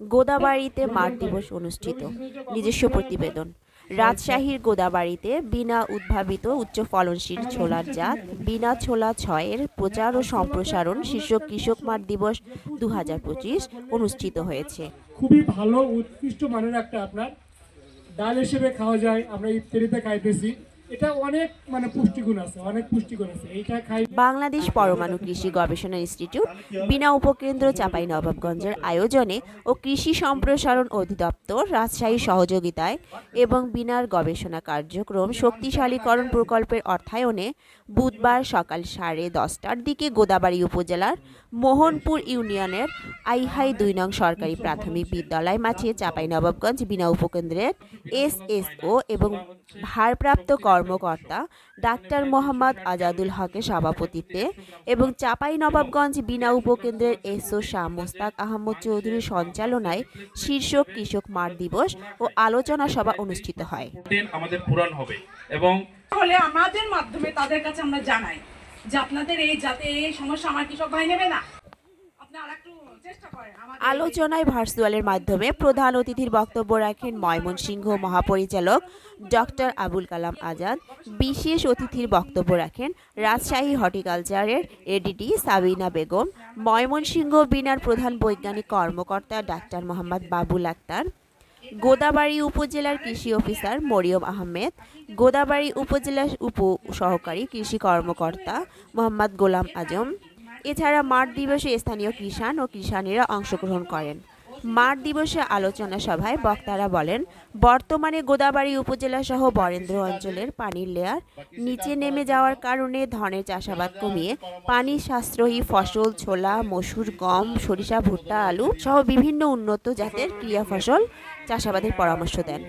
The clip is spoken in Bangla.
গোদাবাড়িতে মাঠ দিবস অনুষ্ঠিত, নিজস্ব প্রতিবেদন। রাজশাহীর গোদাবাড়িতে বিনা উদ্ভাবিত উচ্চ ফলনশীল ছোলার জাত, বিনা ছোলা ছয়ের প্রচার ও সম্প্রসারণ শীর্ষক কৃষক মাঠ দিবস দু হাজার পঁচিশ অনুষ্ঠিত হয়েছে। খুবই ভালো, উৎকৃষ্ট মানের একটা আপনার। ডাল হিসেবে খাওয়া যায়, আমরা ইফতারিতে খাইতেছি। মানে বাংলাদেশ পরমাণু কৃষি গবেষণা ইনস্টিটিউট, বিনা উপকেন্দ্র চাপাই নবাবগঞ্জের আয়োজনে ও কৃষি সম্প্রসারণ অধিদপ্তর রাজশাহী সহযোগিতায় এবং বিনার গবেষণা কার্যক্রম শক্তিশালীকরণ প্রকল্পের অর্থায়নে বুধবার সকাল সাড়ে দশটার দিকে গোদাবাড়ি উপজেলার মোহনপুর ইউনিয়নের আইহাই দুই নং সরকারি প্রাথমিক বিদ্যালয় মাঠে চাঁপাইনবাবগঞ্জ বিনা উপকেন্দ্রের এসএসও এবং ভারপ্রাপ্ত কর্মকর্তা ডাক্তার মোহাম্মদ আজাদুল হকের সভাপতিত্বে এবং চাপাই নবাবগঞ্জ বিনা উপকেন্দ্রের এসও শাহ মোস্তাক আহমদ চৌধুরীর সঞ্চালনায় শীর্ষক কৃষক মাঠ দিবস ও আলোচনা সভা অনুষ্ঠিত হয়। আমাদের পূরণ হবে এবং হলে আমাদের মাধ্যমে তাদের কাছে আমরা জানাই যে আপনাদের এই যাতে এই সমস্যা আমার কৃষক ভাই নেবে না? আলোচনায় ভার্চুয়ালের মাধ্যমে প্রধান অতিথির বক্তব্য রাখেন ময়মনসিংহ মহাপরিচালক ডক্টর আবুল কালাম আজাদ। বিশেষ অতিথির বক্তব্য রাখেন রাজশাহী হর্টিকালচারের এডিটি সাবিনা বেগম, ময়মনসিংহ বিনার প্রধান বৈজ্ঞানিক কর্মকর্তা ডাক্তার মোহাম্মদ বাবুল আক্তার, গোদাবাড়ি উপজেলার কৃষি অফিসার মরিয়ম আহমেদ, গোদাবাড়ি উপজেলার উপ সহকারী কৃষি কর্মকর্তা মোহাম্মদ গোলাম আজম এছাড়া মাঠ দিবসে স্থানীয় কিষাণ ও কিষানীরা অংশগ্রহণ করেন। মাঠ দিবসে আলোচনা সভায় বক্তারা বলেন, বর্তমানে গোদাবাড়ি উপজেলা সহ বরেন্দ্র অঞ্চলের পানির লেয়ার নিচে নেমে যাওয়ার কারণে ধানের চাষাবাদ কমিয়ে পানি সাশ্রয়ী ফসল, ছোলা, মসুর গম, সরিষা, ভুট্টা, আলু সহ বিভিন্ন উন্নত জাতের ক্রিয়া ফসল চাষাবাদের পরামর্শ দেন।